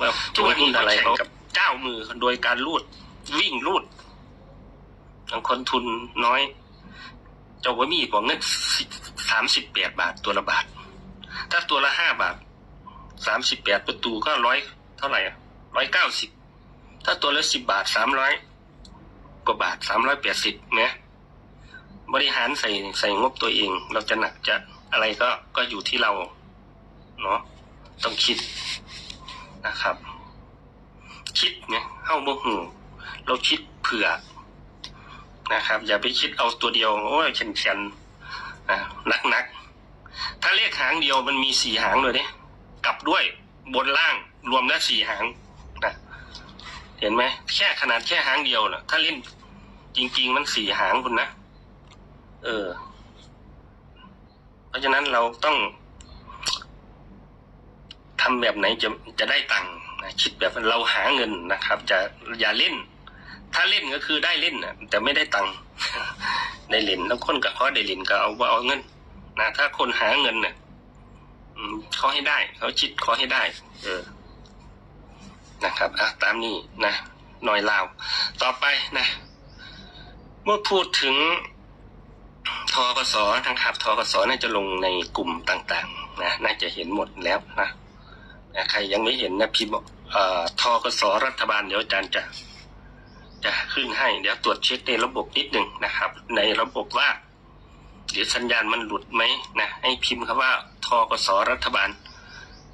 ว่าทุกวันนี้อะไรเขากับเจ้ามือโดยการรูด วิ่งรูดบางคนทุนน้อย เจ้าว่ามีบอกเงินสามสิบแปดบาทตัวละบาท ถ้าตัวละห้าบาทสามสิบแปดประตูก็ร้อยเท่าไหร่อะร้อยเก้าสิบถ้าตัวละสิบบาทสามร้อยกว่าบาทสามร้อยแปดสิบเนี่ยบริหารใส่ใส่งบตัวเอง เราจะหนักจะอะไรก็ก็อยู่ที่เราเนาะต้องคิด นะครับ คิดเนี่ยเข้าโมหูเราคิดเผื่อนะครับ อย่าไปคิดเอาตัวเดียว โอ้ยเฉนเฉนๆนะนักนักถ้าเลขหางเดียวมันมีสี่หางเลยเนี่ยกลับด้วยบนล่างรวมแล้วสี่หางนะเห็นไหมแค่ขนาดแค่หางเดียวนะถ้าเล่นจริง ๆ มันสี่หางคุณนะเออ เพราะฉะนั้นเราต้อง ทำแบบไหนจะจะได้ตังค์คิดแบบเราหาเงินนะครับ จะอย่าเล่น ถ้าเล่นก็คือได้เล่นนะแต่ไม่ได้ตังค์ได้เล่นแล้วคนกับเขาได้เล่นก็เอาว่าเอาเงินนะถ้าคนหาเงินเนี่ยเขาให้ได้เขาคิดขอให้ได้ เออ นะครับอะตามนี้นะหน่อยลาว ต่อไปนะ เมื่อพูดถึงทกสนะครับทกสน่าจะลงในกลุ่มต่าง ๆ นะน่าจะเห็นหมดแล้วนะ นะใครยังไม่เห็นนะพิมพ์บอกเอ่อทกสรัฐบาลเดี๋ยวอาจารย์จะจะขึ้นให้ เดี๋ยวตรวจเช็คในระบบนิดหนึ่งนะครับ ในระบบว่า เดี๋ยวสัญญาณมันหลุดไหมนะให้พิมพ์คำว่าทกสรัฐบาล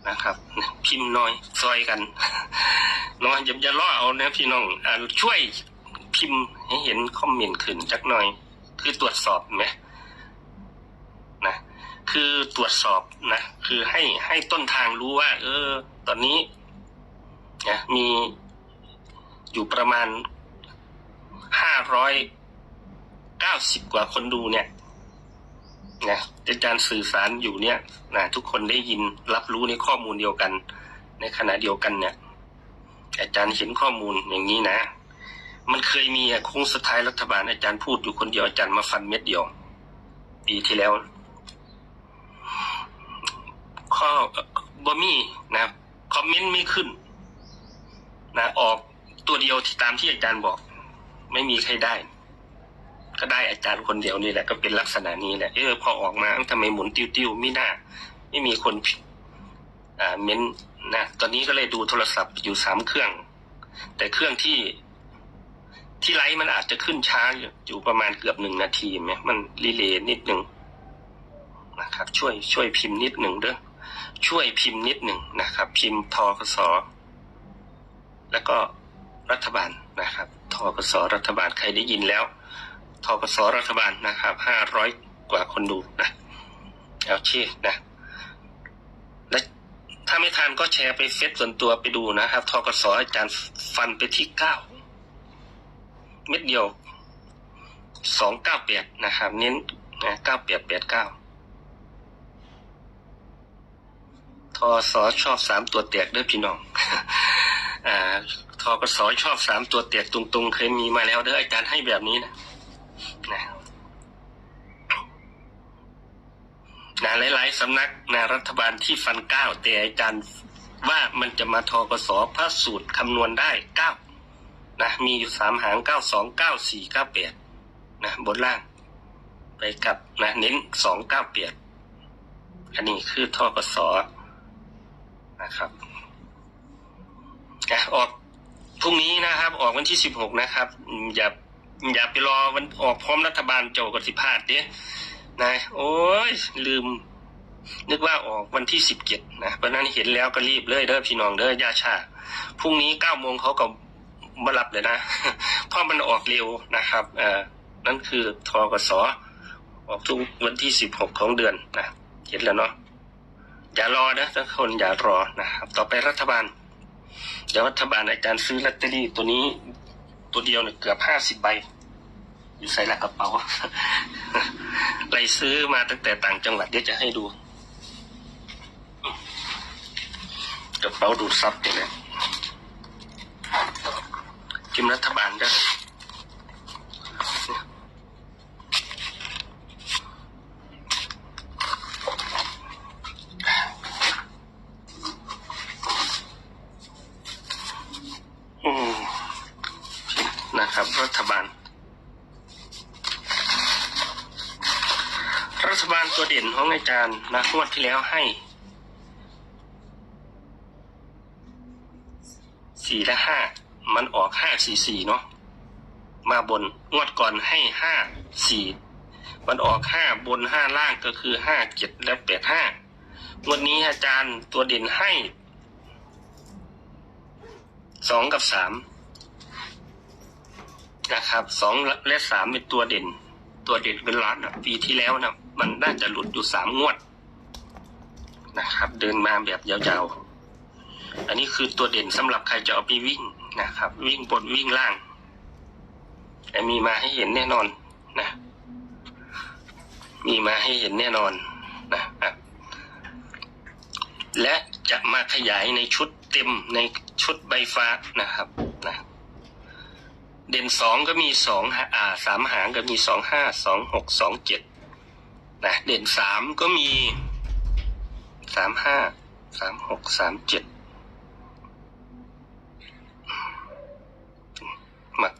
นะครับ พิมพ์น้อยซอยกันน้อยอย่าล่อเอานะพี่น้องอช่วยพิมพ์ให้เห็นคอมเมนต์ขึ้นจักหน่อย คือตรวจสอบไหม คือตรวจสอบนะคือให้ให้ต้นทางรู้ว่า เออ ตอนนี้นะมีอยู่ประมาณห้าร้อยเก้าสิบกว่าคนดูเนี่ยนะอาจารย์สื่อสารอยู่เนี่ยนะทุกคนได้ยินรับรู้ในข้อมูลเดียวกัน ในขณะเดียวกันเนี่ย อาจารย์เห็นข้อมูลอย่างนี้นะ มันเคยมีโค้งสุดท้ายรัฐบาลอาจารย์พูดอยู่คนเดียวอาจารย์มาฟันเม็ดเดียว ปีที่แล้ว ข้อบอมี่นะคอมเมนต์ไม่ขึ้นนะออกตัวเดียวที่ตามที่อาจารย์บอก ไม่มีใครได้ ก็ได้อาจารย์คนเดียวนี่แหละก็เป็นลักษณะนี้แหละเออพอออกมาทำไมหมุนติ้วๆไม่น่า ไม่มีคนอ่าเม้นนะตอนนี้ก็เลยดูโทรศัพท์อยู่สามเครื่อง แต่เครื่องที่ที่ไลฟ์มันอาจจะขึ้นช้าอยู่อยู่ประมาณเกือบหนึ่งนาทีไหมมันรีเลย์นิดหนึ่งนะครับ ช่วยช่วยพิมพ์นิดหนึ่งเด้อ ช่วยพิมพ์นิดหนึ่งนะครับ พิมพ์ทกสแล้วก็รัฐบาลนะครับทกสรัฐบาลใครได้ยินแล้วทกสรัฐบาลนะครับห้าร้อยกว่าคนดูนะเอาชื่อนะและถ้าไม่ทันก็แชร์ไปเฟซส่วนตัวไปดูนะครับทกสอาจารย์ฟันไปที่เก้าเม็ดเดียวสองเก้าแปดนะครับ เน้นนะเก้าแปดแปดเก้าท อสอชอบสามตัวแตกเด้อพี่น้องอ่าทอกสอชอบสามตัวแตกตรงๆ เคยมีมาแล้วเด้ออาจารย์ให้แบบนี้นะนะนะหลายๆสำนักนะรัฐบาลที่ฟันเก้าแต่อาจารย์ว่ามันจะมาทอกสอพระสูตรคำนวณได้เก้านะมีอยู่สามหางเก้าสองเก้าสี่เก้าแปดนะบนล่าง ไปกับนะเน้นสองเก้าแปดอันนี้คือทอกสอ นะครับออกพรุ่งนี้นะครับ ออกวันที่สิบหกนะครับ อย่าอย่าไปรอวันออกพร้อมรัฐบาลโจกับสิพลาดเด้นะโอ้ยลืม นึกว่าออกวันที่สิบเจ็ดนะเพราะนั้นเห็นแล้วก็รีบเลยเด้อพี่น้องเด้อยาชาพรุ่งนี้เก้าโมงเขาก็มารับเลยนะเพราะมันออกเร็วนะครับเอ่อนั่นคือทกสออกทุกวันที่สิบหกของเดือนนะเห็นแล้วเนาะ อย่ารอนะทุกคนอย่ารอนะครับ ต่อไปรัฐบาลเดี๋ยวรัฐบาลอาจารย์ซื้อลอตเตอรี่ตัวนี้ตัวเดียวเนี่ยเกือบห้าสิบใบ อยู่ใส่ละกระเป๋าไปซื้อมาตั้งแต่ต่างจังหวัดเดี๋ยวจะให้ดูกระเป๋าดูดซับเนี่ยนะพิมรัฐบาลได้ นะครับ รัฐบาล รัฐบาลตัวเด่น ของอาจารย์นะงวดที่แล้วให้สี่และห้ามันออกห้าสี่สี่เนาะมาบนงวดก่อนให้ห้าสี่มันออกห้าบนห้าล่างก็คือห้าเจ็ดและแปดห้างวดนี้อาจารย์ตัวเด่นให้สองกับสามนะครับสองและสามเป็นตัวเด่น ตัวเด่นเป็นล้านอะปีที่แล้วนะ มันน่าจะหลุดอยู่สามงวดนะครับ เดินมาแบบยาวๆ อันนี้คือตัวเด่นสำหรับใครจะเอาไปวิ่งนะครับ วิ่งบนวิ่งล่าง แต่มีมาให้เห็นแน่นอนนะ มีมาให้เห็นแน่นอนนะอะและจะมาขยายในชุดเต็มในชุดใบฟ้านะครับนะเด่นสองก็มีสองอ่าสามหางก็มีสองห้าสองหกสองเจ็ด นะเด่นสามก็มีสามห้าสามหกสามเจ็ดมา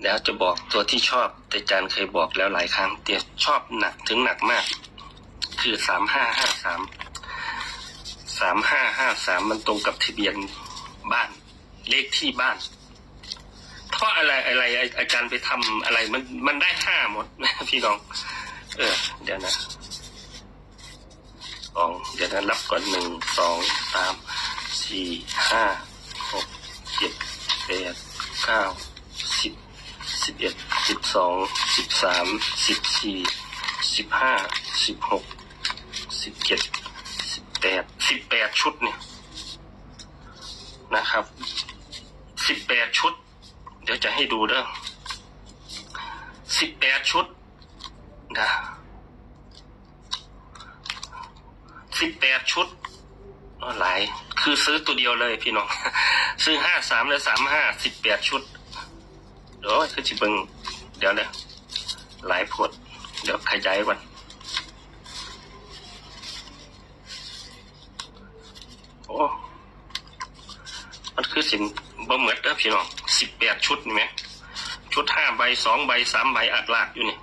เดี๋ยวจะบอกตัวที่ชอบแต่อาจารย์เคยบอกแล้วหลายครั้งแต่ชอบหนักถึงหนักมาก คือสามห้าห้าสามสามห้าห้าสามมันตรงกับทะเบียนบ้าน เลขที่บ้านเพราะอะไรอะไรอาจารย์ไปทำอะไรมันมันได้ห้าหมดพี่น้อง เออ เดี๋ยวนะสองเดี๋ยวนะรับก่อนหนึ่งสองสามสี่ห้าหกเจ็ดแปดเก้าสิบสิบเอ็ดสิบสองสิบสามสิบสี่สิบห้าสิบหกสิบเจ็ดสิบแปดสิบแปดชุดเนี่ยนะครับสิบแปดชุด เดี๋ยวจะให้ดูเด้อสิบแปดชุด นะสิบแปดชุดก็หลาย คือซื้อตัวเดียวเลยพี่น้อง ซื้อห้าสามและสามห้าสิบแปดชุด เดี๋ยวคือจิเบิงเดี๋ยวเนี่ยหลายผดเดี๋ยวขยายก่อนโอ้มันคือสินบ่เหมือนเด้อพี่น้องสิบแปดชุดนี่ไหม ชุดห้าใบสองใบสามใบอักลากอยู่นี่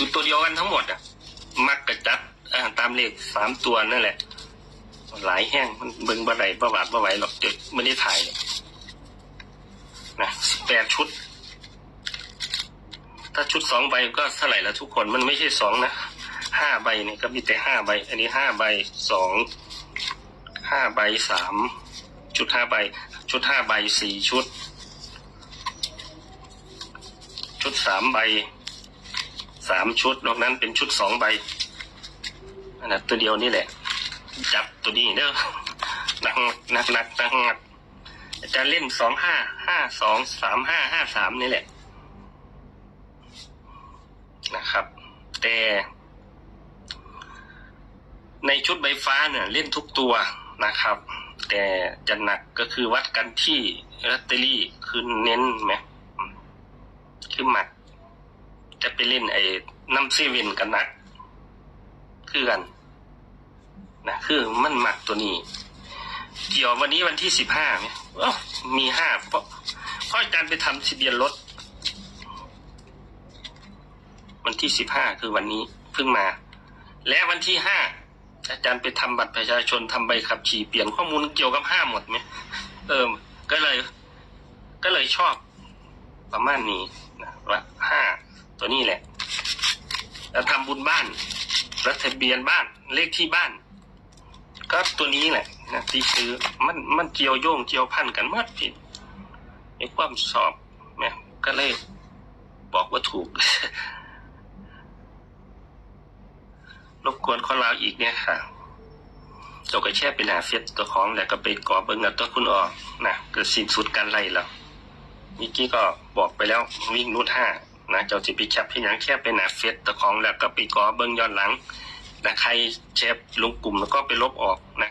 คือตัวเดียวกันทั้งหมดอะ มักกระจัดอ่าตามเลขสามตัวนั่นแหละ หลายแห้งมันเบิ่งบ่ไหลบ่หวาดบ่ไหวหรอกเด็กไม่ได้ถ่ายนะแปดชุด ถ้าชุดสองใบก็เท่าไหร่ละทุกคนมันไม่ใช่สองนะห้าใบนี่ก็มีแต่ห้าใบ อันนี้ห้าใบสองห้าใบสามชุดห้าใบ ชุดห้าใบสี่ชุด ชุดสามใบ สามชุด นอกนั้นเป็นชุดสองใบอันนั้นตัวเดียวนี่แหละ จับตัวนี้เด้อนักหนักหนักหนักหนักอาจารย์เล่นสองห้าห้าสองสามห้าห้าสามนี่แหละ นะครับ แต่ในชุดใบฟ้าเนี่ยเล่นทุกตัวนะครับ แต่จะหนักก็คือวัดกันที่ลอตเตอรี่คือเน้นไหมคือหมัก จะไปเล่นไอ้น้ำเซเวนกันหนักคือกันนะคือมันหมักตัวนี้ เกี่ยววันนี้วันที่สิบห้าเนี่ยเอ้มีห้าเพราะเพราะอาจารย์ไปทำทะเบียนรถ วันที่สิบห้าคือวันนี้เพิ่งมา และวันที่ห้าอาจารย์ไปทำบัตรประชาชนทำใบขับขี่เปลี่ยนข้อมูลเกี่ยวกับห้าหมดไหมเออ ก็เลย ก็เลยชอบประมาณนี้นะว่าห้า ตัวนี้แหละแล้วทำบุญบ้านรัฐเบียนบ้านเลขที่บ้าน ก็ตัวนี้แหละนะที่ซื้อมันมันเกี่ยวโยงเกี่ยวพันกันหมดพี่ในความสอบนะก็เลยบอกว่าถูก รบกวนขอลาอีกเนี่ยค่ะเจาก็แช่ไปหนาเฟซตัวของแล้วก็ไปกอบเบิ้งกับตัวคุณออกนะเก็สิ้นสุดการไล่แล้วมื่อกี้ก็บอกไปแล้ววิ่งนูดห้า นะเจ้าสิไปแคปให้หยังแค่ไปหนาเฟซตัวของแล้วก็ไปกอเบิ้งย้อนหลังนะใครแชฟลุงกลุ่มแล้วก็ไปลบออกนะ